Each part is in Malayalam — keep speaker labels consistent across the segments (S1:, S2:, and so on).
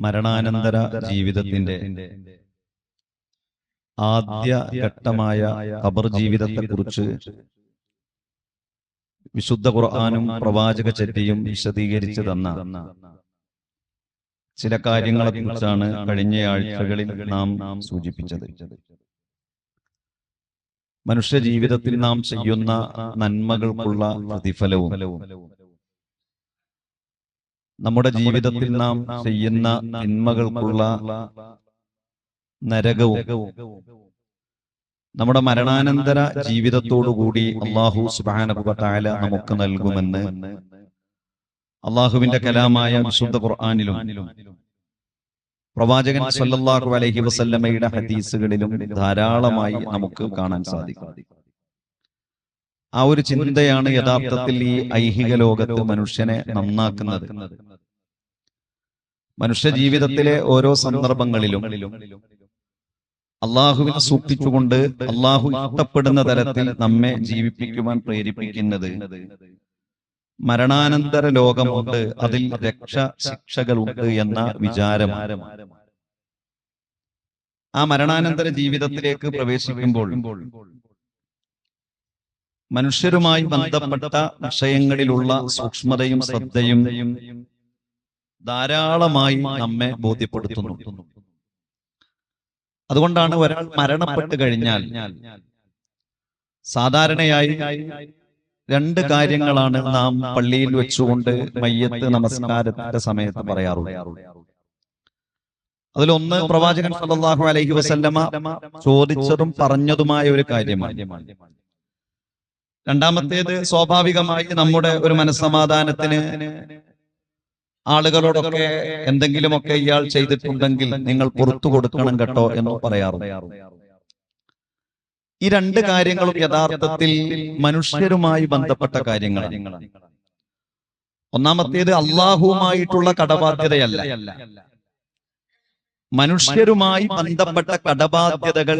S1: മരണാനന്തര ജീവിതത്തിന്റെ ആദ്യ ഘട്ടമായ ഖബർ ജീവിതത്തെ കുറിച്ച് വിശുദ്ധ ഖുർആാനും പ്രവാചക ചര്യയും വിശദീകരിച്ചു തന്ന ചില കാര്യങ്ങളെ കുറിച്ചാണ് കഴിഞ്ഞ ആഴ്ചകളിൽ നാം സൂചിപ്പിച്ചത്. മനുഷ്യ ജീവിതത്തിൽ നാം ചെയ്യുന്ന നന്മകൾക്കുള്ള പ്രതിഫലവും നമ്മുടെ ജീവിതത്തിൽ നാം ചെയ്യുന്ന തിന്മകൾക്കുള്ള നരകവും നമ്മുടെ മരണാനന്തര ജീവിതത്തോടുകൂടി അള്ളാഹു സുബാനബുല നമുക്ക് നൽകുമെന്ന് അള്ളാഹുവിന്റെ കലാമായ വിശുദ്ധ ഖുർആാനിലും പ്രവാചകൻ സല്ലല്ലാഹു അലൈഹി വസല്ലമയുടെ ഹദീസുകളിലും ധാരാളമായി നമുക്ക് കാണാൻ സാധിക്കും. ആ ഒരു ചിന്തയാണ് യഥാർത്ഥത്തിൽ ഈ ഐഹിക ലോകത്ത് മനുഷ്യനെ നന്നാക്കുന്നത്. മനുഷ്യ ജീവിതത്തിലെ ഓരോ സന്ദർഭങ്ങളിലും അള്ളാഹുവിനെ സൂക്ഷിച്ചുകൊണ്ട് അള്ളാഹു ഇഷ്ടപ്പെടുന്ന തരത്തിൽ നമ്മെ ജീവിപ്പിക്കുവാൻ പ്രേരിപ്പിക്കുന്നത് മരണാനന്തര ലോകമുണ്ട്. അതിൽ രക്ഷ ശിക്ഷകളുണ്ട് എന്ന വിചാരം ആ മരണാനന്തര ജീവിതത്തിലേക്ക് പ്രവേശിക്കുമ്പോൾ മനുഷ്യരുമായി ബന്ധപ്പെട്ട വിഷയങ്ങളിലുള്ള സൂക്ഷ്മതയും ശ്രദ്ധയും ധാരാളമായി നമ്മെ ബോധ്യപ്പെടുത്തുന്നു. അതുകൊണ്ടാണ് ഒരാൾ മരണപ്പെട്ട് കഴിഞ്ഞാൽ സാധാരണയായി രണ്ട് കാര്യങ്ങളാണ് നാം പള്ളിയിൽ വെച്ചുകൊണ്ട് മയ്യത്ത് നമസ്കാരത്തിന്റെ സമയത്ത് പറയാറുള്ളത്. അതിലൊന്ന് പ്രവാചകൻ സല്ലല്ലാഹു അലൈഹി വസല്ലമ ചോദിച്ചതും പറഞ്ഞതുമായ ഒരു കാര്യമാണ്. രണ്ടാമത്തേത് സ്വാഭാവികമായി നമ്മുടെ ഒരു മനസ്സമാധാനത്തിന് ആളുകളോടൊക്കെ എന്തെങ്കിലുമൊക്കെ ഇയാൾ ചെയ്തിട്ടുണ്ടെങ്കിൽ നിങ്ങൾ പുറത്തു കൊടുക്കണം കേട്ടോ എന്ന് പറയാറുണ്ട്. ഈ രണ്ട് കാര്യങ്ങളും യഥാർത്ഥത്തിൽ മനുഷ്യരുമായി ബന്ധപ്പെട്ട കാര്യങ്ങളാണ്. ഒന്നാമത്തേത് അള്ളാഹുവുമായിട്ടുള്ള കടബാധ്യതയല്ല. മനുഷ്യരുമായി ബന്ധപ്പെട്ട കടബാധ്യതകൾ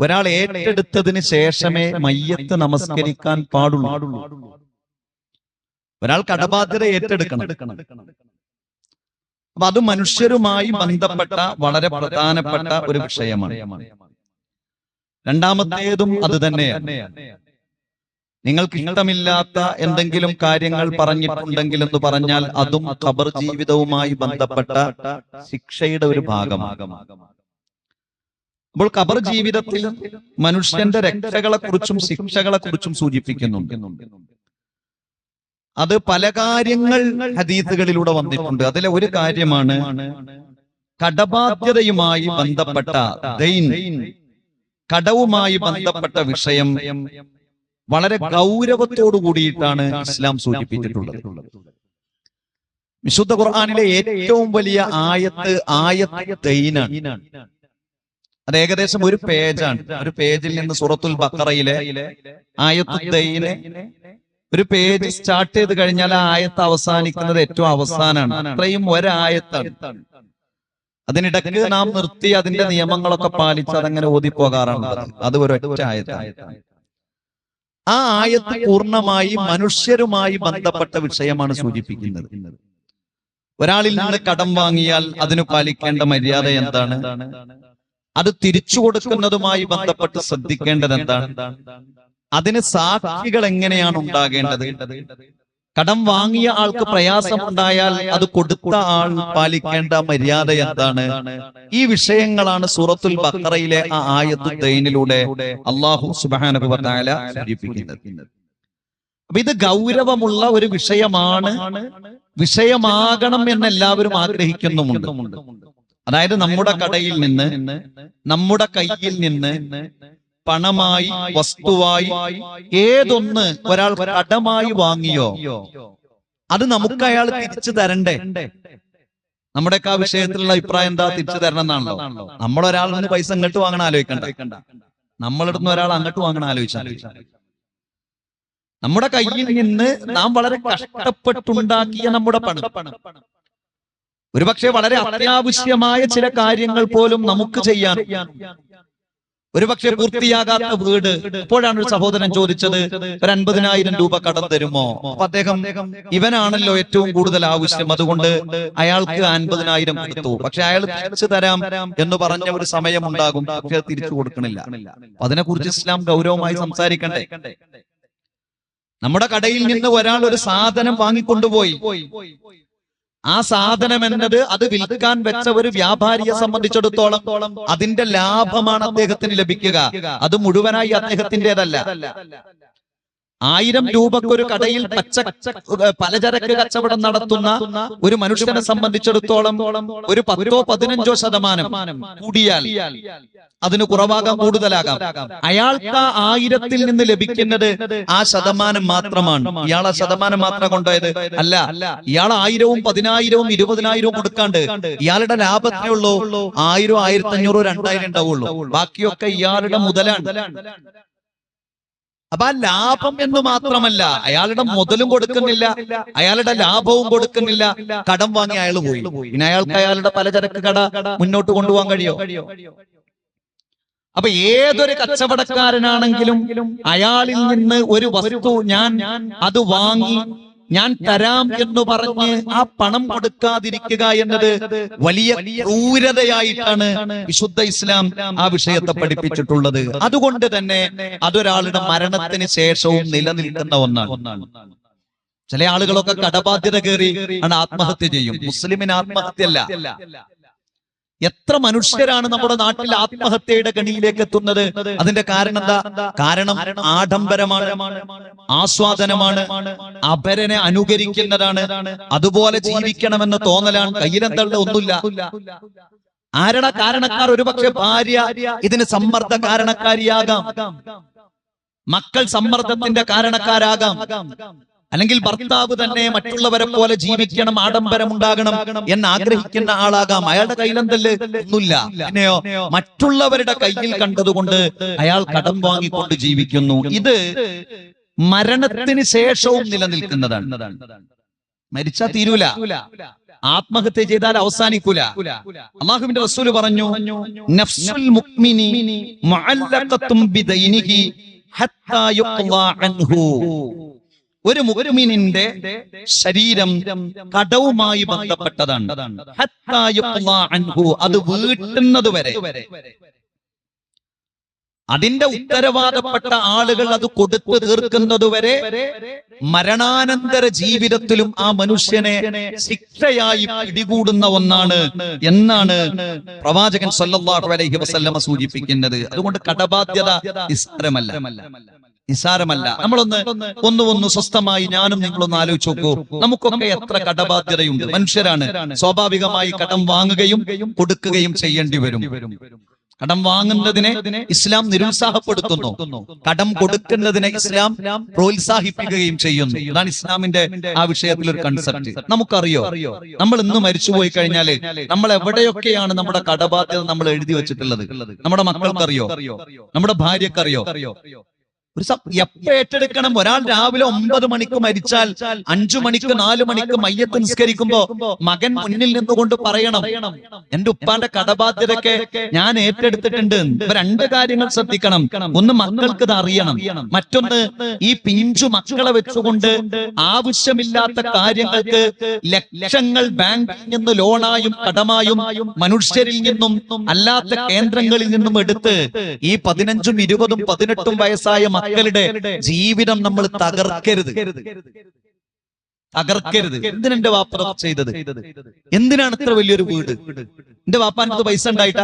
S1: ഒരാൾ ഏറ്റെടുത്തതിന് ശേഷമേ മയ്യത്ത് നമസ്കരിക്കാൻ പാടുള്ളൂ. ഒരാൾ കടബാധ്യത ഏറ്റെടുക്കണം. അപ്പൊ അത് മനുഷ്യരുമായി ബന്ധപ്പെട്ട വളരെ പ്രധാനപ്പെട്ട ഒരു വിഷയമാണ്. രണ്ടാമത്തേതും അത് തന്നെയാണ് നിങ്ങൾക്ക് ഇഷ്ടമില്ലാത്ത എന്തെങ്കിലും കാര്യങ്ങൾ പറഞ്ഞിട്ടുണ്ടെങ്കിൽ എന്ന് പറഞ്ഞാൽ അതും ഖബർ ജീവിതവുമായി ബന്ധപ്പെട്ട ശിക്ഷയുടെ ഒരു ഭാഗമാണ്. അപ്പോൾ ഖബർ ജീവിതത്തിൽ മനുഷ്യന്റെ രക്ഷകളെ കുറിച്ചും ശിക്ഷകളെ കുറിച്ചും സൂചിപ്പിക്കുന്നുണ്ട്. അത് പല കാര്യങ്ങൾ ഹദീസുകളിലൂടെ വന്നിട്ടുണ്ട്. അതിലെ ഒരു കാര്യമാണ് കടബാധ്യതയുമായി ബന്ധപ്പെട്ട കടവുമായി ബന്ധപ്പെട്ട വിഷയം വളരെ ഗൗരവത്തോടു കൂടിയിട്ടാണ് ഇസ്ലാം സൂചിപ്പിച്ചിട്ടുള്ളത്. വിശുദ്ധ ഖുർആാനിലെ ഏറ്റവും വലിയ ആയത്ത് ആയത്ത് ദൈനാണ്. അത് ഏകദേശം ഒരു പേജാണ്. ഒരു പേജിൽ നിന്ന് സൂറത്തുൽ ബക്കറയിലെ ആയത്ത് ദൈന് ഒരു പേജ് സ്റ്റാർട്ട് ചെയ്ത് കഴിഞ്ഞാൽ ആ ആയത്ത് അവസാനിക്കുന്നത് ഏറ്റവും അവസാനമാണ് അത്രയും ഒരായത്താണ്. അതിനിടയ്ക്ക് നാം നിർത്തി അതിന്റെ നിയമങ്ങളൊക്കെ പാലിച്ച് അതങ്ങനെ ഓതിപ്പോകാറാണ്. അത് ഒരൊറ്റ ആയത്താണ്. ആ ആയത്ത് പൂർണമായി മനുഷ്യരുമായി ബന്ധപ്പെട്ട വിഷയമാണ് സൂചിപ്പിക്കുന്നത്. ഒരാളിൽ നിന്ന് കടം വാങ്ങിയാൽ അതിന് പാലിക്കേണ്ട മര്യാദ എന്താണ്? അത് തിരിച്ചു കൊടുക്കുന്നതുമായി ബന്ധപ്പെട്ട് ശ്രദ്ധിക്കേണ്ടത് എന്താണ്? അതിന് സാക്ഷികൾ എങ്ങനെയാണ് ഉണ്ടാകേണ്ടത്? കടം വാങ്ങിയ ആൾക്ക് പ്രയാസമുണ്ടായാൽ അത് കൊടുത്ത ആൾ പാലിക്കേണ്ട മര്യാദ എന്താണ്? ഈ വിഷയങ്ങളാണ് സൂറത്തുൽ ബക്കറയിലെ ആ ആയത്തു ദൈനിലൂടെ അള്ളാഹു സുബാനുഭവത്തായ സൂചിപ്പിക്കുന്നത്. അപ്പൊ ഇത് ഗൗരവമുള്ള ഒരു വിഷയമാണ്. വിഷയമാകണം എന്ന് എല്ലാവരും ആഗ്രഹിക്കുന്നുമുണ്ട്. അതായത് നമ്മുടെ കടയിൽ നിന്ന് നമ്മുടെ കയ്യിൽ നിന്ന് പണമായി വസ്തുവായി ഏതൊന്ന് ഒരാൾ കടമായി വാങ്ങിയോ? അത് നമുക്ക് അയാൾ തിരിച്ചു തരണ്ടേ? നമ്മുടെയൊക്കെ ആ വിഷയത്തിലുള്ള അഭിപ്രായം എന്താ? തിരിച്ചു തരണം എന്നാണല്ലോ നമ്മളൊരാളിൽ നിന്ന് പൈസ ഇങ്ങോട്ട് വാങ്ങണ ആലോചിക്കണ്ട. നമ്മളിടുന്ന ഒരാൾ അങ്ങോട്ട് വാങ്ങണ ആലോചിച്ചാൽ നമ്മുടെ കയ്യിൽ നിന്ന് നാം വളരെ കഷ്ടപ്പെട്ടുണ്ടാക്കിയ നമ്മുടെ പണം. ഒരുപക്ഷെ വളരെ അത്യാവശ്യമായ ചില കാര്യങ്ങൾ പോലും നമുക്ക് ചെയ്യാൻ ഒരുപക്ഷെ പൂർത്തിയാകാത്ത വീട് അപ്പോഴാണ് ഒരു സഹോദരൻ ചോദിച്ചത് ഒരു അൻപതിനായിരം രൂപ കടം തരുമോ? അപ്പൊ അദ്ദേഹം ഇവനാണല്ലോ ഏറ്റവും കൂടുതൽ ആവശ്യം. അതുകൊണ്ട് അയാൾക്ക് അൻപതിനായിരം കൊടുത്തു. പക്ഷെ അയാൾ തിരിച്ചു തരാം എന്ന് പറഞ്ഞ ഒരു സമയം ഉണ്ടാകും. പക്ഷെ തിരിച്ചു കൊടുക്കണില്ല. അതിനെ കുറിച്ച് ഇസ്ലാം ഗൗരവമായി സംസാരിക്കണ്ടേ? നമ്മുടെ കടയിൽ നിന്ന് ഒരാൾ ഒരു സാധനം വാങ്ങിക്കൊണ്ടുപോയി. ആ സാധനം എന്നത് അത് വിൽക്കാൻ വെച്ച ഒരു വ്യാപാരിയെ സംബന്ധിച്ചിടത്തോളം അതിന്റെ ലാഭമാണ് അദ്ദേഹത്തിന് ലഭിക്കുക. അത് മുഴുവനായി അദ്ദേഹത്തിന്റേതല്ല ആയിരം രൂപക്കൊരു കടയിൽ പച്ച പലചരക്ക് കച്ചവടം നടത്തുന്ന ഒരു മനുഷ്യനെ സംബന്ധിച്ചിടത്തോളം ഒരു പത്തോ പതിനഞ്ചോ ശതമാനം കൂടിയാൽ അതിന് കുറവാകാം കൂടുതലാകാം. അയാൾക്ക് ആ ആയിരത്തിൽ നിന്ന് ലഭിക്കുന്നത് ആ ശതമാനം മാത്രമാണ്. ഇയാൾ ആ ശതമാനം മാത്രം കൊണ്ടുപോയത് അല്ല ഇയാൾ ആയിരവും പതിനായിരവും ഇരുപതിനായിരവും കൊടുക്കാണ്ട് ഇയാളുടെ ലാഭത്തിനേ ഉള്ളൂ? ആയിരം ആയിരത്തി അഞ്ഞൂറ് രണ്ടായിരം ഉണ്ടാവുള്ളൂ. ബാക്കിയൊക്കെ ഇയാളുടെ മുതലാണ്. അപ്പൊ ആ ലാഭം എന്ന് മാത്രമല്ല അയാളുടെ മുതലും കൊടുക്കുന്നില്ല അയാളുടെ ലാഭവും കൊടുക്കുന്നില്ല കടം വാങ്ങി അയാൾ പോയി. പിന്നെ അയാൾക്ക് അയാളുടെ പലചരക്ക് കട മുന്നോട്ട് കൊണ്ടുപോകാൻ കഴിയോ? അപ്പൊ ഏതൊരു കച്ചവടക്കാരനാണെങ്കിലും അയാളിൽ നിന്ന് ഒരു വസ്തു ഞാൻ അത് വാങ്ങി ഞാൻ തരാം എന്ന് പറഞ്ഞ് ആ പണം കൊടുക്കാതിരിക്കുക എന്നത് വലിയ ക്രൂരതയായിട്ടാണ് വിശുദ്ധ ഇസ്ലാം ആ വിഷയത്തെ പഠിപ്പിച്ചിട്ടുള്ളത്. അതുകൊണ്ട് തന്നെ അതൊരാളുടെ മരണത്തിന് ശേഷവും നിലനിൽക്കുന്ന ഒന്നാണ്. ചില ആളുകളൊക്കെ കടബാധ്യത കയറി ആണ് ആത്മഹത്യ ചെയ്യും. മുസ്ലിമിന് ആത്മഹത്യല്ല എത്ര മനുഷ്യരാണ് നമ്മുടെ നാട്ടിൽ ആത്മഹത്യയുടെ ഗണിയിലേക്ക് എത്തുന്നത്? അതിന്റെ കാരണം എന്താ? കാരണം ആഡംബരമാണ് ആസ്വാദനമാണ് അപരനെ അനുകരിക്കുന്നതാണ്. അതുപോലെ ജീവിക്കണമെന്ന് തോന്നലാണ്. കയ്യിലെന്തള്ള ഒന്നുമില്ല. ആരണ കാരണക്കാർ? ഒരുപക്ഷെ ഭാര്യ ഇതിന് സമ്മർദ്ദ കാരണക്കാരിയാകാം. മക്കൾ സമ്മർദ്ദത്തിന്റെ കാരണക്കാരാകാം. അല്ലെങ്കിൽ ഭർത്താവ് തന്നെ മറ്റുള്ളവരെ പോലെ ജീവിക്കണം ആഡംബരം ഉണ്ടാകണം എന്ന് ആഗ്രഹിക്കുന്ന ആളാകാം. അയാളുടെ കയ്യിലെന്തല്ലേ? ഒന്നുമില്ല. പിന്നെയോ മറ്റുള്ളവരുടെ കയ്യിൽ കണ്ടതുകൊണ്ട് അയാൾ കടം വാങ്ങിക്കൊണ്ട് ജീവിക്കുന്നു. ഇത് മരണത്തിന് ശേഷവും നിലനിൽക്കുന്നതാണ്. മരിച്ചാ തീരൂല. ആത്മഹത്യ ചെയ്താൽ അവസാനിക്കൂല. അള്ളാഹുവിന്റെ റസൂൽ പറഞ്ഞു നഫ്സുൽ മുക്മിനി ബിദൈനിഹി ഹത്താ യുഖ്ലാ അൻഹു. ഒരു മുഅ്മിനിന്റെ ശരീരം കടവുമായി ബന്ധപ്പെട്ടതാണ്. അത് വീട്ടുന്നത് വരെ അതിന്റെ ഉത്തരവാദപ്പെട്ട ആളുകൾ അത് കൊടുത്തു തീർക്കുന്നതുവരെ മരണാനന്തര ജീവിതത്തിലും ആ മനുഷ്യനെ ശിക്ഷയായി പിടികൂടുന്ന ഒന്നാണ് എന്നാണ് പ്രവാചകൻ സല്ലല്ലാഹു അലൈഹി വസല്ലമ സൂചിപ്പിക്കുന്നത്. അതുകൊണ്ട് കടബാധ്യത നിസ്സാരമല്ല. നിസ്സാരമല്ല നമ്മളൊന്ന് ഒന്ന് ഒന്ന് സ്വസ്ഥമായി ഞാനും നിങ്ങളൊന്ന് ആലോചിച്ച് നോക്കൂ. നമുക്കൊക്കെ എത്ര കടബാധ്യതയുണ്ട്. മനുഷ്യരാണ് സ്വാഭാവികമായി കടം വാങ്ങുകയും കൊടുക്കുകയും ചെയ്യേണ്ടി വരും. കടം വാങ്ങുന്നതിനെ ഇസ്ലാം നിരുത്സാഹപ്പെടുത്തുന്നു. കടം കൊടുക്കുന്നതിനെ ഇസ്ലാം പ്രോത്സാഹിപ്പിക്കുകയും ചെയ്യുന്നു. അതാണ് ഇസ്ലാമിന്റെ ആ വിഷയത്തിൽ ഒരു കൺസെപ്റ്റ് നമുക്കറിയോ? നമ്മൾ ഇന്ന് മരിച്ചുപോയി കഴിഞ്ഞാൽ നമ്മൾ എവിടെയൊക്കെയാണ് നമ്മുടെ കടബാധ്യത നമ്മൾ എഴുതി വെച്ചിട്ടുള്ളത്? നമ്മുടെ മക്കൾക്കറിയോ? നമ്മുടെ ഭാര്യക്കറിയോ? എപ്പ ഏറ്റെടുക്കണം? ഒരാൾ രാവിലെ ഒമ്പത് മണിക്ക് മരിച്ചാൽ അഞ്ചു മണിക്ക് നാലു മണിക്ക് മയ്യത്ത് നിസ്കരിക്കുമ്പോ മകൻ മുന്നിൽ നിന്നുകൊണ്ട് പറയണം എന്റെ ഉപ്പാന്റെ കടബാധ്യതയൊക്കെ ഞാൻ ഏറ്റെടുത്തിട്ടുണ്ട്. രണ്ട് കാര്യങ്ങൾ ശ്രദ്ധിക്കണം. ഒന്ന് മക്കൾക്ക് ഇത് അറിയണം. മറ്റൊന്ന് ഈ പിഞ്ചു മക്കളെ വെച്ചുകൊണ്ട് ആവശ്യമില്ലാത്ത കാര്യങ്ങൾക്ക് ലക്ഷങ്ങൾ ബാങ്കിൽ നിന്ന് ലോണായും കടമായും മനുഷ്യരിൽ നിന്നും അല്ലാത്ത കേന്ദ്രങ്ങളിൽ നിന്നും എടുത്ത് ഈ പതിനഞ്ചും ഇരുപതും പതിനെട്ടും വയസ്സായ മക്കളുടെ ജീവിതം നമ്മൾ തകർക്കരുത്. തകർക്കരുത്. എന്തിനെന്റെ വാപ്പ ഇതൊക്കെ ചെയ്തത്? എന്തിനാണ് ഇത്ര വലിയൊരു വീട്? എന്റെ വാപ്പാനത് പൈസ ഉണ്ടായിട്ട.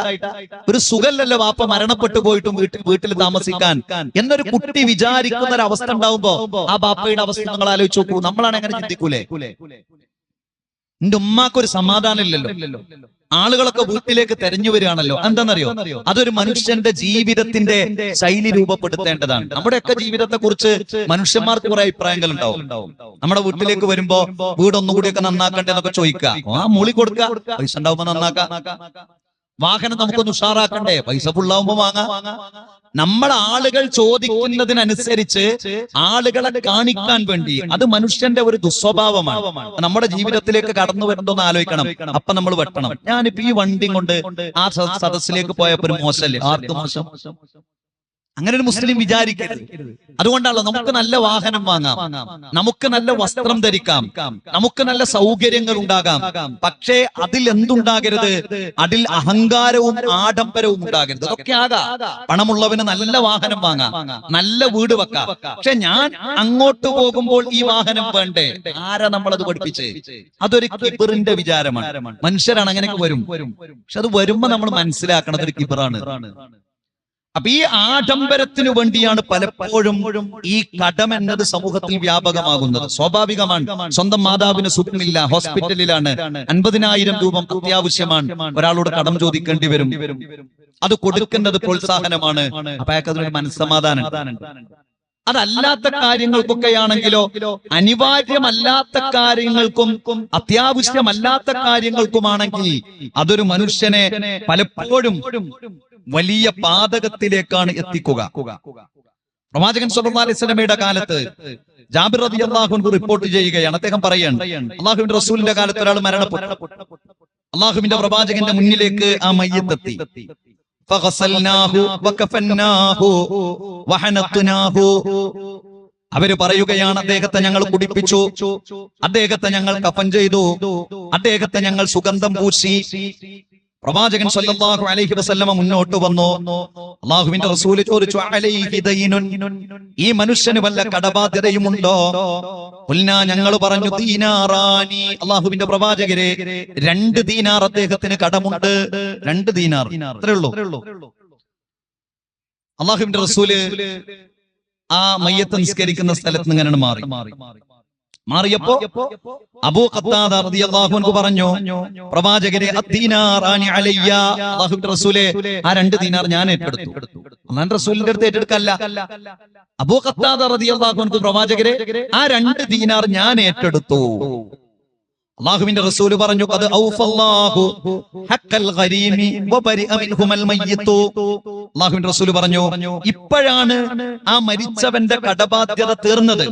S1: ഒരു സുഖല്ലല്ലോ വാപ്പ മരണപ്പെട്ടു പോയിട്ടും വീട്ടിൽ വീട്ടിൽ താമസിക്കാൻ. എന്നൊരു കുട്ടി വിചാരിക്കുന്ന ഒരു അവസ്ഥ ഉണ്ടാവുമ്പോ ആ ബാപ്പയുടെ അവസ്ഥ നിങ്ങൾ ആലോചിച്ച് നോക്കൂ. നമ്മളാണ് എങ്ങനെ ചിന്തിക്കൂലേ? എന്റെ ഉമ്മാക്കൊരു സമാധാനം ഇല്ലല്ലോ. ആളുകളൊക്കെ വീട്ടിലേക്ക് തെരഞ്ഞു വരികയാണല്ലോ. എന്താണെന്നറിയോ? അതൊരു മനുഷ്യന്റെ ജീവിതത്തിന്റെ ശൈലി രൂപപ്പെടുത്തേണ്ടതാണ്. നമ്മുടെയൊക്കെ ജീവിതത്തെ കുറിച്ച് മനുഷ്യന്മാർക്ക് കുറെ അഭിപ്രായങ്ങൾ ഉണ്ടാവും നമ്മുടെ വീട്ടിലേക്ക് വരുമ്പോ വീടൊന്നുകൂടി ഒക്കെ നന്നാക്കണ്ടേ എന്നൊക്കെ ചോദിക്കുക. ആ മൂളി കൊടുക്കുക. പൈസ ഉണ്ടാവുമ്പോ നന്നാക്കാം. വാഹനം നമുക്കൊന്ന് ഉഷാറാക്കണ്ടേ? പൈസ ഫുള്ളാവുമ്പോ വാങ്ങാ. നമ്മളെ ആളുകൾ ചോദിക്കുന്നതിനനുസരിച്ച് ആളുകളെ കാണിക്കാൻ വേണ്ടി അത് മനുഷ്യന്റെ ഒരു ദുസ്വഭാവമാണ്. നമ്മുടെ ജീവിതത്തിലേക്ക് കടന്നു വരണ്ടോന്ന് ആലോചിക്കണം. അപ്പൊ നമ്മൾ വെട്ടണം. ഞാനിപ്പോ ഈ വണ്ടി കൊണ്ട് ആ സദസ്സിലേക്ക് പോയപ്പോ ഒരു മോശമല്ലേ ആർക്ക് മോശം. അങ്ങനെ ഒരു മുസ്ലിം വിചാരിക്കരുത്. അതുകൊണ്ടാണല്ലോ നമുക്ക് നല്ല വാഹനം വാങ്ങാം. നമുക്ക് നല്ല വസ്ത്രം ധരിക്കാം. നമുക്ക് നല്ല സൗകര്യങ്ങൾ ഉണ്ടാകാം. പക്ഷേ അതിൽ എന്തുണ്ടാകരുത്? അതിൽ അഹങ്കാരവും ആഡംബരവും ഉണ്ടാകരുത്. അതൊക്കെ ആകാം. പണമുള്ളവന് നല്ല വാഹനം വാങ്ങാം. നല്ല വീട് വെക്കാം. പക്ഷെ ഞാൻ അങ്ങോട്ട് പോകുമ്പോൾ ഈ വാഹനം വേണ്ടേ? ആരാ നമ്മളത് പഠിപ്പിച്ച്? അതൊരു കിബറിന്റെ വിചാരമാണ്. മനുഷ്യരാണ് അങ്ങനെയൊക്കെ വരും. പക്ഷെ അത് വരുമ്പോ നമ്മൾ മനസ്സിലാക്കണത് ഒരു കിബറാണ്. അപ്പൊ ഈ ആഡംബരത്തിനു വേണ്ടിയാണ് പലപ്പോഴും ഈ കടം എന്നത് സമൂഹത്തിൽ വ്യാപകമാകുന്നത്. സ്വാഭാവികമാണ്. സ്വന്തം മാതാവിന് സുഖമില്ല ഹോസ്പിറ്റലിലാണ്. അൻപതിനായിരം രൂപ അത്യാവശ്യമാണ്. ഒരാളോട് കടം ചോദിക്കേണ്ടി വരും. അത് കൊടുക്കുന്നത് പ്രോത്സാഹനമാണ്. അപ്പൊ അയാൾക്ക് അതിനൊരു മനസ്സമാധാനം അതല്ലാത്ത കാര്യങ്ങൾക്കൊക്കെയാണെങ്കിലോ അനിവാര്യമല്ലാത്ത കാര്യങ്ങൾക്കും അത്യാവശ്യമല്ലാത്ത കാര്യങ്ങൾക്കുമാണെങ്കിൽ അതൊരു മനുഷ്യനെ പലപ്പോഴും വലിയ പാതകത്തിലേക്കാണ് എത്തിക്കുക. പ്രവാചകൻ വസല്ലമയുടെ കാലത്ത് ജാബിർ റബി അൻഹു റിപ്പോർട്ട് ചെയ്യുകയാണ്. അദ്ദേഹം പറയാണ് അള്ളാഹുവിന്റെ റസൂലിന്റെ കാലത്ത് ഒരാൾ മരണപ്പെട്ടു. അള്ളാഹുവിന്റെ പ്രവാചകന്റെ മുന്നിലേക്ക് ആ മയ്യത്തെത്തി അവർ പറയുകയാണ് അദ്ദേഹത്തെ ഞങ്ങൾ കുടിപ്പിച്ചു. അദ്ദേഹത്തെ ഞങ്ങൾ കഫൻ ചെയ്തു. അദ്ദേഹത്തെ ഞങ്ങൾ സുഗന്ധം പൂശി. പ്രവാചകൻ സല്ലല്ലാഹു അലൈഹി വസല്ലമ മുന്നോട്ട് വന്നു. അള്ളാഹുവിന്റെ റസൂൽ ചോദിച്ചു അലൈഹി ദൈനുൻ ഈ മനുഷ്യന് വല്ല കടബാധ്യതയുമുണ്ടോ? ഉൽനാ ഞങ്ങൾ പറഞ്ഞു ദീനാറാനി അള്ളാഹുവിന്റെ പ്രവാചകരെ രണ്ട് ദീനാർ അദ്ദേഹത്തിന് കടമുണ്ട്. രണ്ട് ദീനാർ. അത്രേ ഉള്ളൂ. അള്ളാഹുവിന്റെ റസൂൽ ആ മയ്യത്ത് നിസ്കരിക്കുന്ന സ്ഥലത്ത് നിന്ന് ഇങ്ങനെ മാറി. മാറിയപ്പോ അബൂ അൻഹു പറഞ്ഞു പ്രവാചകരെ റസൂലേ ആ രണ്ട് ദീനാർ ഞാൻ ഏറ്റെടുത്തു. അല്ലാഹു റസൂലിന്റെ അടുത്ത് ഏറ്റെടുക്കല്ല. അബൂ അൻഹു പ്രവാചകരെ ആ രണ്ട് ദീനാർ ഞാൻ ഏറ്റെടുത്തു. അള്ളാഹുവിന്റെ റസൂൽ പറഞ്ഞു അത് അള്ളാഹുവിന്റെ റസൂൽ പറഞ്ഞു ഇപ്പോഴാണ് ആ മരിച്ചവന്റെ കടബാധ്യത തീർന്നത്.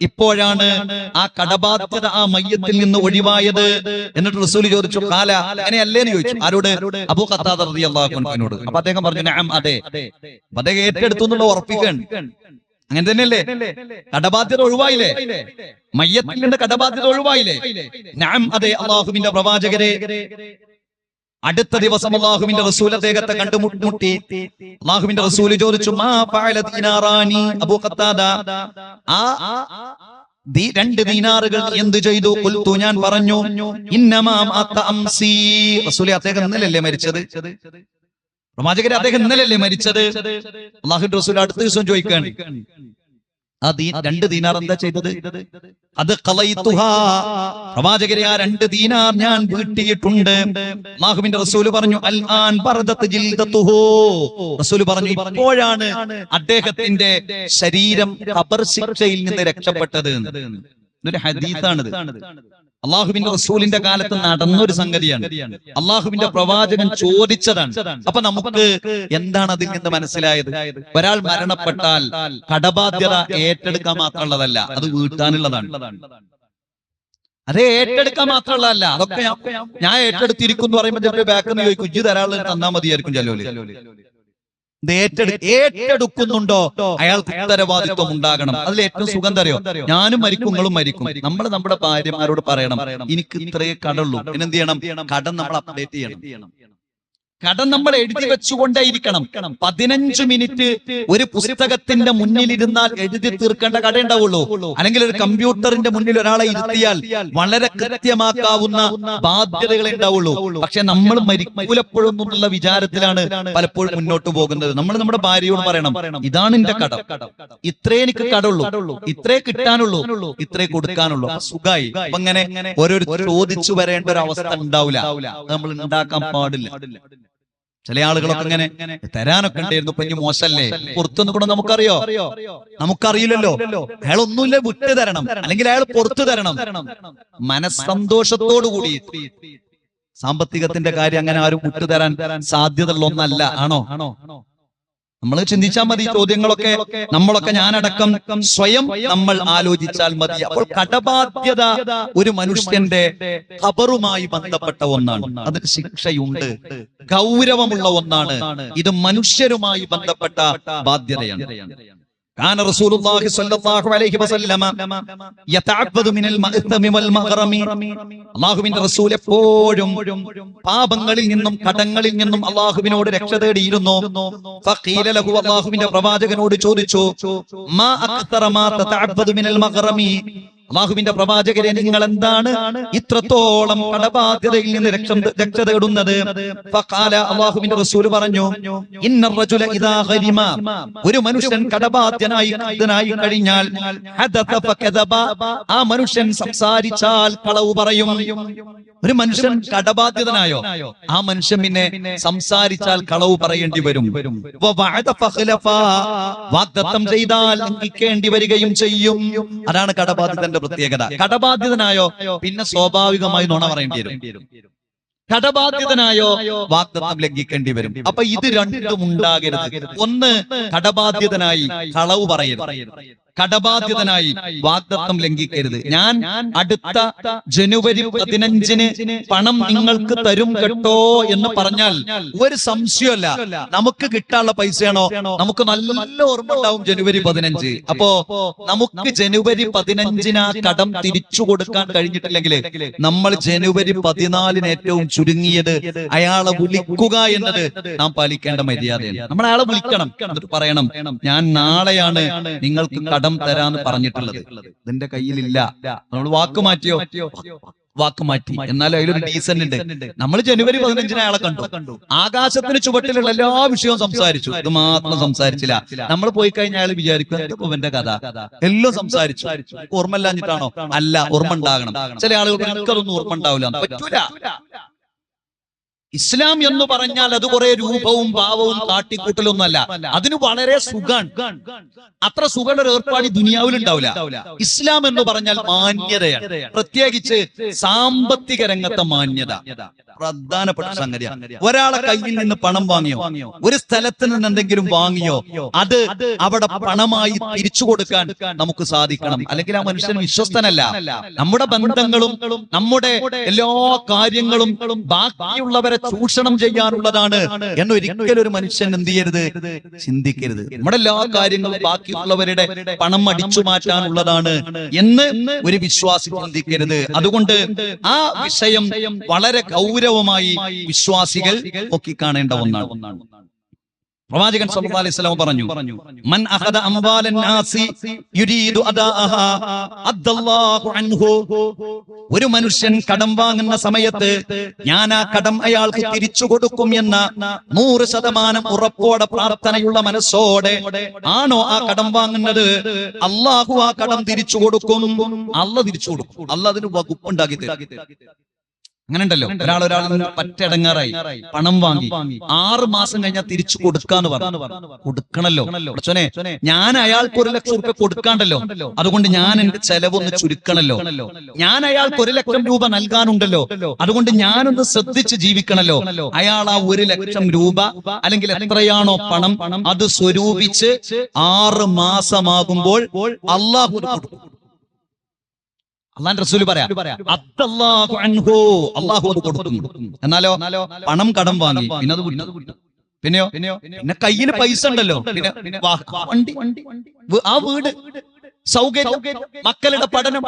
S1: ഇപ്പോഴാണ് ആ കടബാധ്യത ആ മയ്യത്തിൽ നിന്ന് ഒഴിവായത്. എന്നിട്ട് റസൂൽ ചോദിച്ചു കാല അങ്ങനെയല്ലേന്ന് ചോദിച്ചു. ആരോട്? അബു ഖത്താദ റളിയല്ലാഹു അപ്പൊ അദ്ദേഹം പറഞ്ഞു അതെ. അദ്ദേഹം ഏറ്റെടുത്തു എന്നുള്ള ഉറപ്പിക്കാൻ അങ്ങനെ തന്നെയല്ലേ? കടബാധ്യത ഒഴിവായില്ലേ? മയ്യത്തിൽ കടബാധ്യത ഒഴിവായില്ലേ? ഞാൻ അതെ അള്ളാഹുവിന്റെ പ്രവാചകരെ അടുത്ത ദിവസം അള്ളാഹുവിന്റെ റസൂൽ അദ്ദേഹത്തെ കണ്ടുമുട്ടി. അള്ളാഹുവിന്റെ റസൂൽ ചോദിച്ചു മാ അബൂ ആ രണ്ട് ദീനാറുകൾ എന്ത് ചെയ്തു? കുൽത്തു ഞാൻ പറഞ്ഞു ഇന്നമാ മാത്ത അംസി. അദ്ദേഹം ഇന്നലല്ലേ മരിച്ചത്? പ്രവാചകരെ അദ്ദേഹം ഇന്നലല്ലേ മരിച്ചത്? അള്ളാഹുവിന്റെ റസൂൽ അടുത്ത ദിവസം ചോദിക്കാണ് ആ ദീ രണ്ട് ദീനാർ എന്താ ചെയ്തത്? അത് കളയിത്തുഹാ പ്രവാചകരെ ആ രണ്ട് ദീനാർ ഞാൻ വീട്ടിയിട്ടുണ്ട്. അള്ളാഹുവിന്റെ റസൂൽ പറഞ്ഞു അൽ ആൻ റസൂൽ പറഞ്ഞു ഇപ്പോഴാണ് അദ്ദേഹത്തിന്റെ ശരീരം ഖബർ ശിക്ഷയിൽ നിന്ന് രക്ഷപ്പെട്ടത്. എന്ന്. ഇതൊരു ഹദീസാണിത്. അള്ളാഹുവിന്റെ റസൂലിന്റെ കാലത്ത് നടന്നൊരു സംഗതിയാണ്. അള്ളാഹുവിന്റെ പ്രവാചകൻ ചോദിച്ചതാണ്. അപ്പൊ നമുക്ക് എന്താണ് അതിൽ നിന്ന് മനസ്സിലായത്? ഒരാൾ മരണപ്പെട്ടാൽ കടബാധ്യത ഏറ്റെടുക്കാൻ മാത്രമുള്ളതല്ല അത് വീട്ടാനുള്ളതാണ്. അത് ഏറ്റെടുക്കാൻ മാത്രമുള്ളതല്ല അതൊക്കെ ഞാൻ- ഏറ്റെടുത്തിരിക്കും എന്ന് പറയുമ്പോൾ ബാക്കിൽ നിന്ന് ചോദിക്കും ഇജ്ജ് തരാളുകൾ തന്നാ മതിയായിരിക്കും ചെലോൽ. ഏറ്റെടുക്കുന്നുണ്ടോ? അയാൾക്ക് ഉത്തരവാദിത്വം ഉണ്ടാകണം. അതിൽ ഏറ്റവും സുഖം തരയോ ഞാനും മരിക്കും നിങ്ങളും മരിക്കും. നമ്മൾ നമ്മുടെ ഭാര്യമാരോട് പറയണം എനിക്ക് ഇത്രയേ കടുള്ളൂ. പിന്നെന്ത് ചെയ്യണം? കടം നമ്മൾ അപ്ഡേറ്റ് ചെയ്യണം. കടം നമ്മൾ എഴുതി വെച്ചുകൊണ്ടേയിരിക്കണം. പതിനഞ്ച് മിനിറ്റ് ഒരു പുസ്തകത്തിന്റെ മുന്നിൽ ഇരുന്നാൽ എഴുതി തീർക്കേണ്ട കട ഉണ്ടാവുള്ളൂ. അല്ലെങ്കിൽ ഒരു കമ്പ്യൂട്ടറിന്റെ മുന്നിൽ ഒരാളെ ഇരുത്തിയാൽ വളരെ കൃത്യമാക്കാവുന്ന ബാധ്യതകൾ ഉണ്ടാവുള്ളൂ. പക്ഷെ നമ്മൾ മരിക്കൂലപ്പോഴും എന്നുള്ള വിചാരത്തിലാണ് പലപ്പോഴും മുന്നോട്ട് പോകുന്നത്. നമ്മൾ നമ്മുടെ ഭാര്യയോട് പറയണം ഇതാണ് എന്റെ കട. ഇത്രേ എനിക്ക് കടുള്ളൂ ഇത്രേ കിട്ടാനുള്ളൂ. ഇത്രേ കൊടുക്കാനുള്ളൂ. സുഖായി. അങ്ങനെ ഓരോരു ചോദിച്ചു വരേണ്ട ഒരു അവസ്ഥ ഉണ്ടാവില്ല. നമ്മൾ ഉണ്ടാക്കാൻ പാടില്ല. ചില ആളുകളൊക്കെ ഇങ്ങനെ തരാനൊക്കെ ഉണ്ടായിരുന്നു. ഇപ്പൊ ഇനി മോശല്ലേ പുറത്തുനിന്ന് കൂടെ നമുക്കറിയോ? നമുക്കറിയില്ലല്ലോ. അയാൾ ഒന്നുമില്ല വിട്ടു തരണം. അല്ലെങ്കിൽ അയാൾ പുറത്തു തരണം. മനസ്സന്തോഷത്തോടു കൂടി സാമ്പത്തികത്തിന്റെ കാര്യം അങ്ങനെ ആരും വിട്ടുതരാൻ സാധ്യതയുള്ള ഒന്നല്ല. ആണോ? നമ്മൾ ചിന്തിച്ചാൽ മതി ചോദ്യങ്ങളൊക്കെ. നമ്മളൊക്കെ ഞാനടക്കം സ്വയം നമ്മൾ ആലോചിച്ചാൽ മതി. അപ്പോൾ കടബാധ്യത ഒരു മനുഷ്യന്റെ ഖബറുമായി ബന്ധപ്പെട്ട ഒന്നാണ്. അതിന് ശിക്ഷയുണ്ട്. ഗൗരവമുള്ള ഒന്നാണ്. ഇത് മനുഷ്യരുമായി ബന്ധപ്പെട്ട ബാധ്യതയാണ്. കാന റസൂലുള്ളാഹി സ്വല്ലല്ലാഹു അലൈഹി വസല്ലമ യതഅബ്ബദു മിനൽ മഅ്തമി വൽ മഗ്റമി. അല്ലാഹുവിന്റെ റസൂൽ എപ്പോഴും പാപങ്ങളിൽ നിന്നും കടങ്ങളിൽ നിന്നും അള്ളാഹുവിനോട് രക്ഷ തേടിയിരുന്നു. ലഹു അള്ളാഹുവിന്റെ പ്രവാചകനോട് ചോദിച്ചു മാ അക്തറ മാ തതഅബ്ബദു മിനൽ മഗ്റമി? അള്ളാഹുവിന്റെ പ്രവാചകരെ നിങ്ങൾ എന്താണ് ഇത്രത്തോളം കടബാധ്യതയിൽ നിന്ന് രക്ഷ രക്ഷ തേടുന്നത് അള്ളാഹുവിന്റെ റസൂൽ പറഞ്ഞു ഒരു മനുഷ്യൻ കടബാധ്യനായി കഴിഞ്ഞാൽ. ആ മനുഷ്യൻ സംസാരിച്ചാൽ കളവ് പറയും. ഒരു മനുഷ്യൻ കടബാധ്യതനായോ? ആ മനുഷ്യൻ പിന്നെ സംസാരിച്ചാൽ കളവ് പറയേണ്ടി വരും. വാഗ്ദത്തം ചെയ്താൽ ലംഘിക്കേണ്ടി വരികയും ചെയ്യും. അതാണ് കടബാധ്യതന്റെ പ്രത്യേകത. കടബാധ്യതനായോ? പിന്നെ സ്വാഭാവികമായി നുണ പറയേണ്ടി വരും. കടബാധ്യതനായോ? വാഗ്ദത്തം ലംഘിക്കേണ്ടി വരും. അപ്പൊ ഇത് രണ്ടും ഉണ്ടാകരുത്. ഒന്ന് കടബാധ്യതനായി കളവ് പറയരുത്. കടബാധ്യതനായി വാഗ്ദത്തം ലംഘിക്കരുത്. ഞാൻ അടുത്ത ജനുവരി പതിനഞ്ചിന് പണം നിങ്ങൾക്ക് തരും കേട്ടോ എന്ന് പറഞ്ഞാൽ ഒരു സംശയമല്ല നമുക്ക് കിട്ടാനുള്ള പൈസയാണോ? നമുക്ക് നല്ല ഓർമ്മ ഉണ്ടാവും ജനുവരി പതിനഞ്ച്. അപ്പോ നമുക്ക് ജനുവരി പതിനഞ്ചിന് ആ കടം തിരിച്ചു കൊടുക്കാൻ കഴിഞ്ഞിട്ടില്ലെങ്കിൽ നമ്മൾ ജനുവരി പതിനാലിന് ഏറ്റവും ചുരുങ്ങിയത് അയാളെ വിളിക്കുക എന്നത് നാം പാലിക്കേണ്ട മര്യാദയാണ്. നമ്മൾ അയാളെ വിളിക്കണം. എന്നിട്ട് പറയണം ഞാൻ നാളെയാണ് നിങ്ങൾക്ക് കടം തരാന്ന് പറഞ്ഞിട്ടുള്ളത്. ഇതിന്റെ കയ്യിലില്ല. നമ്മൾ വാക്ക് മാറ്റിയോ? വാക്ക് മാറ്റി. എന്നാലും അതിലൊരു ഡീസന്റ് ഉണ്ട്. നമ്മൾ ജനുവരി പതിനഞ്ചിന് അയാളെ കണ്ടു. ആകാശത്തിന് ചുവട്ടിലുള്ള എല്ലാ വിഷയവും സംസാരിച്ചു. ഇത് മാത്രം സംസാരിച്ചില്ല. നമ്മൾ പോയി കഴിഞ്ഞാൽ അയാൾ വിചാരിക്കും ഇവന്റെ കഥ. എല്ലാം സംസാരിച്ചു. ഓർമ്മ ഇല്ലാഞ്ഞിട്ടാണോ? അല്ല ഓർമ്മ ഉണ്ടാകണം. ചില ആളുകൾക്ക് എനിക്കതൊന്നും ഓർമ്മ ഉണ്ടാവില്ല. പറ്റൂല. ഇസ്ലാം എന്ന് പറഞ്ഞാൽ അത് കുറെ രൂപവും ഭാവവും കാട്ടിക്കൂട്ടലൊന്നും അല്ല അതിന് വളരെ സുഖാണ്. അത്ര സുഖമുള്ള ഒരു ഏർപ്പാട് ദുനിയാവിൽ ഉണ്ടാവില്ല. ഇസ്ലാം എന്ന് പറഞ്ഞാൽ മാന്യതയാണ്. പ്രത്യേകിച്ച് സാമ്പത്തിക രംഗത്തെ മാന്യത. പ്രധാനപ്പെട്ട സംഗതിയാണ്. ഒരാളെ കയ്യിൽ നിന്ന് പണം വാങ്ങിയോ? ഒരു സ്ഥലത്ത് നിന്ന് എന്തെങ്കിലും വാങ്ങിയോ? അത് അവിടെ പണമായി തിരിച്ചു കൊടുക്കാൻ നമുക്ക് സാധിക്കണം. അല്ലെങ്കിൽ ആ മനുഷ്യൻ വിശ്വസ്തനല്ല. നമ്മുടെ ബന്ധങ്ങളും നമ്മുടെ എല്ലാ കാര്യങ്ങളും ബാക്കിയുള്ളവരെ ചൂഷണം ചെയ്യാനുള്ളതാണ് എന്നൊരിക്കലും ഒരു മനുഷ്യൻ എന്ത് ചെയ്യരുത്? ചിന്തിക്കരുത്. നമ്മുടെ എല്ലാ കാര്യങ്ങളും ബാക്കിയുള്ളവരുടെ പണം അടിച്ചു മാറ്റാനുള്ളതാണ് എന്ന് ഒരു വിശ്വാസി ചിന്തിക്കരുത്. അതുകൊണ്ട് ആ വിഷയം വളരെ ഗൗരവമായി വിശ്വാസികൾ നോക്കിക്കാണേണ്ട ഒന്നാണ്. പ്രവാചകൻ സല്ലല്ലാഹു അലൈഹി വസല്ലം പറഞ്ഞു മൻ അഖദ നാസി യുരീദു അൻഹു. ഒരു മനുഷ്യൻ കടം വാങ്ങുന്ന സമയത്ത് ഞാൻ ആ കടം അയാൾക്ക് തിരിച്ചു കൊടുക്കും എന്ന നൂറ് ശതമാനം ഉറപ്പോടെ പ്രാർത്ഥനയുള്ള മനസ്സോടെ ആണോ ആ കടം വാങ്ങുന്നത്? അള്ളാഹു ആ കടം തിരിച്ചു കൊടുക്കും. അല്ല തിരിച്ചു കൊടുക്കും. അല്ല അതിന് വകുപ്പുണ്ടാക്കി തരും. അങ്ങനെ ഉണ്ടല്ലോ ഒരാൾ ഒരാൾ പറ്റടങ്ങാറായി പണം വാങ്ങി. ആറ് മാസം കഴിഞ്ഞാൽ തിരിച്ചു കൊടുക്കാന്ന് പറഞ്ഞു. കൊടുക്കണല്ലോ. അച്ഛനെ ഞാൻ അയാൾക്ക് ഒരു ലക്ഷം രൂപ കൊടുക്കാണ്ടല്ലോ. അതുകൊണ്ട് ഞാൻ എന്റെ ചെലവൊന്ന് ചുരുക്കണല്ലോ. ഞാൻ അയാൾക്ക് ഒരു ലക്ഷം രൂപ നൽകാനുണ്ടല്ലോ. അതുകൊണ്ട് ഞാനൊന്ന് ശ്രദ്ധിച്ച് ജീവിക്കണല്ലോ. അയാൾ ആ ഒരു ലക്ഷം രൂപ അല്ലെങ്കിൽ എത്രയാണോ പണം അത് സ്വരൂപിച്ച് ആറ് മാസമാകുമ്പോൾ അള്ളാഹു കൊടുക്കും. അള്ളാൻ റസൂൽ പറയാ അത്തല്ലാഹു അൻഹു. അള്ളാഹു അത് കൊടുക്കും എന്നാലോ പണം കടം വാങ്ങി. പിന്നെ അത് പിന്നെയോ? പിന്നെ കയ്യിൽ പൈസ ഉണ്ടല്ലോ. പിന്നെ വണ്ടി. ആ വീട് സൗകര്യം മക്കളുടെ പഠനം.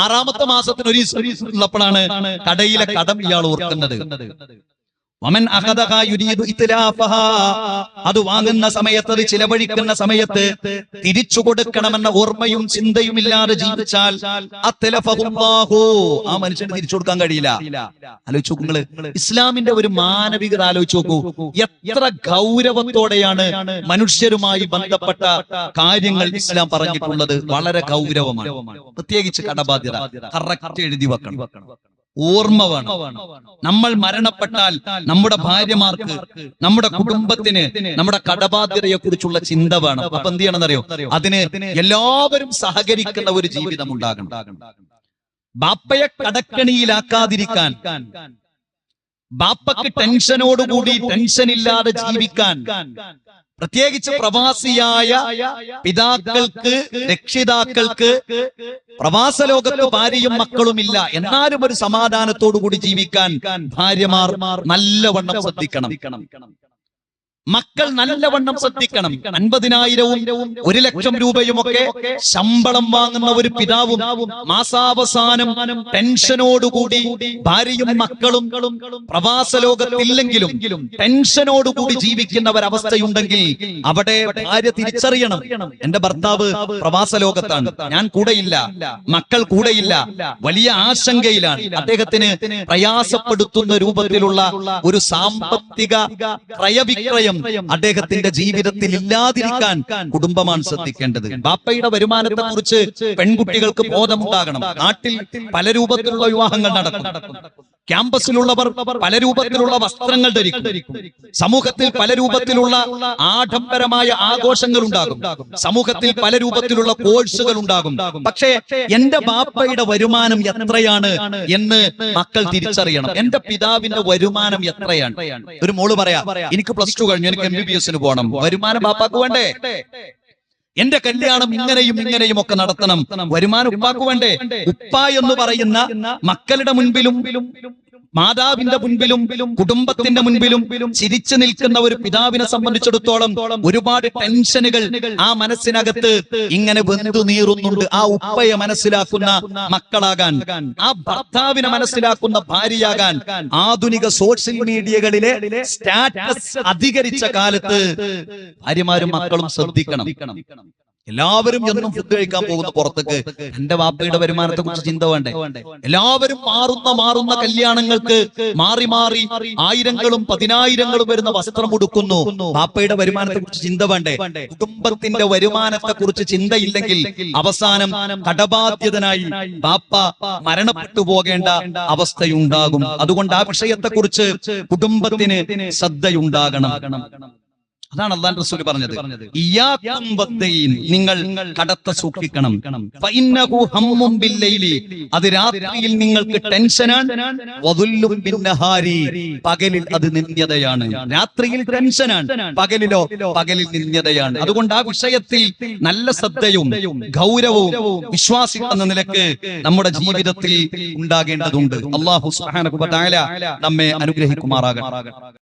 S1: ആറാമത്തെ മാസത്തിന് ഒരു ഉള്ളപ്പോഴാണ് കടയിലെ കടം ഇയാൾ ഓർക്കുന്നത്. അത് വാങ്ങുന്ന സമയത്ത് അത് ചിലവഴിക്കുന്ന സമയത്ത് തിരിച്ചു കൊടുക്കണമെന്ന ഓർമ്മയും ചിന്തയും ഇല്ലാതെ ജീവിച്ചാൽ. ആ മനുഷ്യന് തിരിച്ചു കൊടുക്കാൻ കഴിയില്ല. ആലോചിച്ചു നിങ്ങൾ ഇസ്ലാമിന്റെ ഒരു മാനവികത ആലോചിച്ച് നോക്കൂ. എത്ര ഗൗരവത്തോടെയാണ് മനുഷ്യരുമായി ബന്ധപ്പെട്ട കാര്യങ്ങൾ ഇസ്ലാം പറഞ്ഞിട്ടുള്ളത്. വളരെ ഗൗരവമാണ്. പ്രത്യേകിച്ച് കടബാധ്യത. കറക്റ്റ് എഴുതി വെക്കണം. ഓർമ്മ വേണം. നമ്മൾ മരണപ്പെട്ടാൽ നമ്മുടെ ഭാര്യമാർക്ക് നമ്മുടെ കുടുംബത്തിന് നമ്മുടെ കടബാധ്യതയെ കുറിച്ചുള്ള ചിന്ത വേണം. അപ്പൊ എന്ത് ചെയ്യണമെന്നറിയോ? അതിന് എല്ലാവരും സഹകരിക്കുന്ന ഒരു ജീവിതം ഉണ്ടാകണം. ബാപ്പയെ കടക്കണിയിലാക്കാതിരിക്കാൻ ബാപ്പക്ക് ടെൻഷനോടുകൂടി ടെൻഷൻ ഇല്ലാതെ ജീവിക്കാൻ പ്രത്യേകിച്ച് പ്രവാസിയായ പിതാക്കൾക്ക് രക്ഷിതാക്കൾക്ക് പ്രവാസ ലോകത്ത് ഭാര്യയും മക്കളുമില്ല. എന്നാലും ഒരു സമാധാനത്തോടു കൂടി ജീവിക്കാൻ ഭാര്യമാർ നല്ലവണ്ണം ശ്രദ്ധിക്കണം. മക്കൾ നല്ലവണ്ണം ശ്രദ്ധിക്കണം. അൻപതിനായിരവും ഒരു ലക്ഷം രൂപയും ഒക്കെ ശമ്പളം വാങ്ങുന്ന ഒരു പിതാവും മാസാവസാനം ടെൻഷനോടുകൂടി ഭാര്യയും മക്കളും പ്രവാസ ലോകത്തില്ലെങ്കിലും ടെൻഷനോടുകൂടി ജീവിക്കുന്ന ഒരവസ്ഥയുണ്ടെങ്കിൽ അവിടെ ഭാര്യ തിരിച്ചറിയണം. എന്റെ ഭർത്താവ് പ്രവാസ ലോകത്താണ്. ഞാൻ കൂടെയില്ല. മക്കൾ കൂടെയില്ല. വലിയ ആശങ്കയിലാണ്. അദ്ദേഹത്തിന് പ്രയാസപ്പെടുത്തുന്ന രൂപത്തിലുള്ള ഒരു സാമ്പത്തിക ക്രയവിക്രയം അദ്ദേഹത്തിന്റെ ജീവിതത്തിൽ ഇല്ലാതിരിക്കാൻ കുടുംബമാണ് ശ്രദ്ധിക്കേണ്ടത്. ബാപ്പയുടെ വരുമാനത്തെ കുറിച്ച് പെൺകുട്ടികൾക്ക് ബോധമുണ്ടാകണം. നാട്ടിൽ പല രൂപത്തിലുള്ള വിവാഹങ്ങൾ നടക്കും. ക്യാമ്പസിലുള്ളവർ പല രൂപത്തിലുള്ള വസ്ത്രങ്ങൾ ധരിക്കും. സമൂഹത്തിൽ പല രൂപത്തിലുള്ള ആഡംബരമായ ആഘോഷങ്ങൾ ഉണ്ടാകും. സമൂഹത്തിൽ പല രൂപത്തിലുള്ള കോഴ്സുകൾ ഉണ്ടാകും. പക്ഷേ എന്റെ ബാപ്പയുടെ വരുമാനം എത്രയാണ് എന്ന് മക്കൾ തിരിച്ചറിയണം. എന്റെ പിതാവിന്റെ വരുമാനം എത്രയാണ്? ഒരു മോൾ പറയാ എനിക്ക് പ്ലസ് ടു കഴിഞ്ഞു എനിക്ക് എം ബി ബി എസിന് പോകണം. വരുമാനം ബാപ്പാക്ക് വേണ്ടേ? എന്റെ കല്യാണം ഇങ്ങനെയും ഇങ്ങനെയും ഒക്കെ നടത്തണം. വരുമാനം ഉപ്പാക്കുവേണ്ടേ ഉപ്പ എന്ന് പറയുന്ന മക്കളുടെ മുൻപിലും മാതാവിന്റെ മുൻപിലും കുടുംബത്തിന്റെ മുൻപിലും ചിരിച്ചു നിൽക്കുന്ന ഒരു പിതാവിനെ സംബന്ധിച്ചിടത്തോളം ഒരുപാട് ടെൻഷനുകൾ ആ മനസ്സിനകത്ത് ഇങ്ങനെ വെന്തു നീറുന്നുണ്ട്. ആ ഉപ്പയെ മനസ്സിലാക്കുന്ന മക്കളാകാൻ ആ ഭർത്താവിനെ മനസ്സിലാക്കുന്ന ഭാര്യയാകാൻ ആധുനിക സോഷ്യൽ മീഡിയകളിലെ സ്റ്റാറ്റസ് അധികരിച്ച കാലത്ത് ഭാര്യമാരും മക്കളും ശ്രദ്ധിക്കണം. എല്ലാവരും എന്നും ഫുഡ് കഴിക്കാൻ പോകുന്ന പുറത്തേക്ക് എന്റെ വാപ്പയുടെ വരുമാനത്തെ കുറിച്ച് ചിന്ത വേണ്ടേ? എല്ലാവരും മാറുന്ന മാറുന്ന കല്യാണങ്ങൾക്ക് മാറി മാറി ആയിരങ്ങളും പതിനായിരങ്ങളും വരുന്ന വസ്ത്രം ഉടുക്കുന്നു. വാപ്പയുടെ വരുമാനത്തെ കുറിച്ച് ചിന്ത വേണ്ടേ? കുടുംബത്തിന്റെ വരുമാനത്തെ കുറിച്ച് ചിന്തയില്ലെങ്കിൽ അവസാനം കടബാധ്യതനായി വാപ്പ മരണപ്പെട്ടു പോകേണ്ട അവസ്ഥയുണ്ടാകും. അതുകൊണ്ട് ആ വിഷയത്തെ കുറിച്ച് കുടുംബത്തിന് ശ്രദ്ധയുണ്ടാകണം. അതാണ് അള്ളാൻ റസൂൽ പറഞ്ഞത്. നിങ്ങൾ കടത്ത സൂക്ഷിക്കണം. അത് രാത്രിയിൽ നിങ്ങൾക്ക് ടെൻഷനാണ്. പകലിൽ അത് നിന്ദ്യതയാണ്. രാത്രിയിൽ ടെൻഷനാണ്. പകലിലോ പകലിൽ നിന്ദ്യതയാണ്. അതുകൊണ്ട് ആ വിഷയത്തിൽ നല്ല ശ്രദ്ധയും ഗൗരവവും വിശ്വാസി എന്ന നിലയ്ക്ക് നമ്മുടെ ജീവിതത്തിൽ ഉണ്ടാകേണ്ടതുണ്ട്. അള്ളാഹു നമ്മെ അനുഗ്രഹിക്കുമാറാകട്ടെ.